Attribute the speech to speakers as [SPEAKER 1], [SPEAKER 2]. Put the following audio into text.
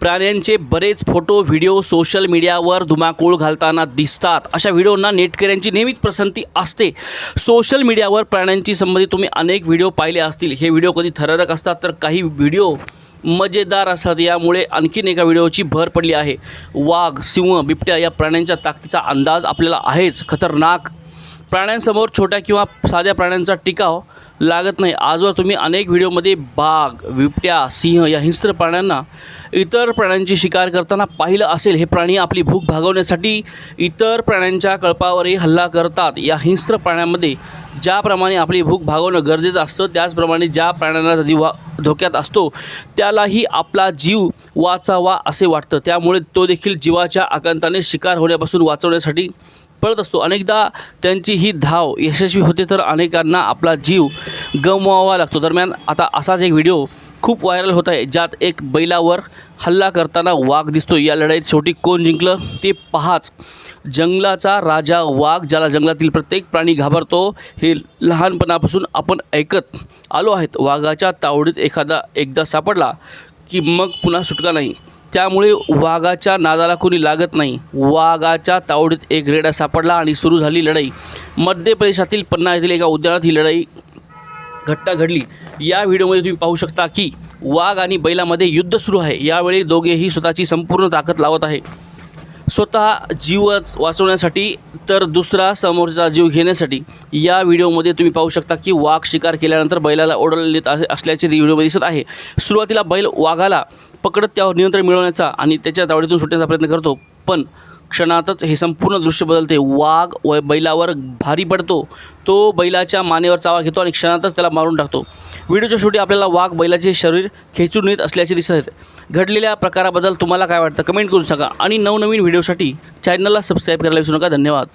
[SPEAKER 1] प्राण्यांचे बरेच photo video social मीडियावर धुमाकूळ घालताना दिसतात. अशा व्हिडिओंना नेटकऱ्यांची नेहमीच पसंती असते. सोशल मीडियावर प्राण्यांची संबंधित तुम्ही अनेक व्हिडिओ पाहिले असतील. हे व्हिडिओ कधी थरारक असतात तर काही व्हिडिओ मजेदार असतात. यामुळे आणखीन एका व्हिडिओची भर पडली आहे. वाघ सिंह बिबट्या या प्राण्यांच्या ताकदीचा अंदाज आपल्याला आहेच. खतरनाक प्राण्यांसमोर छोट्या किंवा साध्या प्राण्यांचा टिकाव लागत नाही. आजवर तुम्ही अनेक व्हिडिओमध्ये बाघ बिबट्या सिंह या हिंस्त्र प्राण्यांना इतर प्राण्यांची शिकार करताना पाहिलं असेल. हे प्राणी आपली भूक भागवण्यासाठी इतर प्राण्यांच्या कळपावरही हल्ला करतात. या हिंस्त्र प्राण्यांमध्ये ज्याप्रमाणे आपली भूक भागवणं गरजेचं असतं त्याचप्रमाणे ज्या प्राण्यांना दिवा धोक्यात असतो त्यालाही आपला जीव वाचावा असे वाटतं. त्यामुळे तो देखील जीवाच्या आकांताने शिकार होण्यापासून वाचवण्यासाठी पळत असतो. अनेकदा त्यांची ही धाव यशस्वी होते तर अनेकांना आपला जीव गमवावा लागतो. दरम्यान आता असाच एक व्हिडिओ खूप व्हायरल होत आहे ज्यात एक बैलावर हल्ला करताना वाघ दिसतो या लढाईत शेवटी कोण जिंकलं ते पहाच. जंगलाचा राजा वाघ ज्याला जंगलातील प्रत्येक प्राणी घाबरतो हे लहानपणापासून आपण ऐकत आलो आहेत. वाघाच्या तावडीत एखादा एकदा सापडला की मग पुन्हा सुटका नाही. त्यामुळे वाघाच्या नादाला कोणी लागत नाही. वाघाच्या तावडीत एक रेडा सापडला आणि सुरू झाली लढाई. मध्य प्रदेशातील पन्ना येथील एका उद्यानात ही लढाई घटना घडली. या व्हिडिओमध्ये तुम्ही पाहू शकता की वाघ आणि बैलामध्ये युद्ध सुरू आहे. यावेळी दोघेही स्वतःची संपूर्ण ताकद लावत आहे. स्वतः जीवच वाचवण्यासाठी तर दुसरा समोरचा जीव घेण्यासाठी या व्हिडिओमध्ये तुम्ही पाहू शकता की वाघ शिकार केल्यानंतर बैलाला ओढले असल्याचे व्हिडिओमध्ये दिसत आहे. सुरुवातीला बैल वाघाला पकडत त्यावर नियंत्रण मिळवण्याचा आणि त्याच्या दावडीतून सुटण्याचा प्रयत्न करतो पण क्षणातच हे संपूर्ण दृश्य बदलते. वाघ व बैलावर भारी पडतो. तो बैलाच्या मानेवर चावा घेतो आणि क्षणातच त्याला मारून टाकतो. व्हिडिओच्या शेवटी आपल्याला वाघ बैलाचे शरीर खेचून येत असल्याचे दिसत आहेत. घडलेल्या प्रकाराबद्दल तुम्हाला काय वाटतं? कमेंट करून सांगा. आणि नवनवीन व्हिडिओसाठी चॅनलला सबस्क्राईब करायला विसरू नका. धन्यवाद.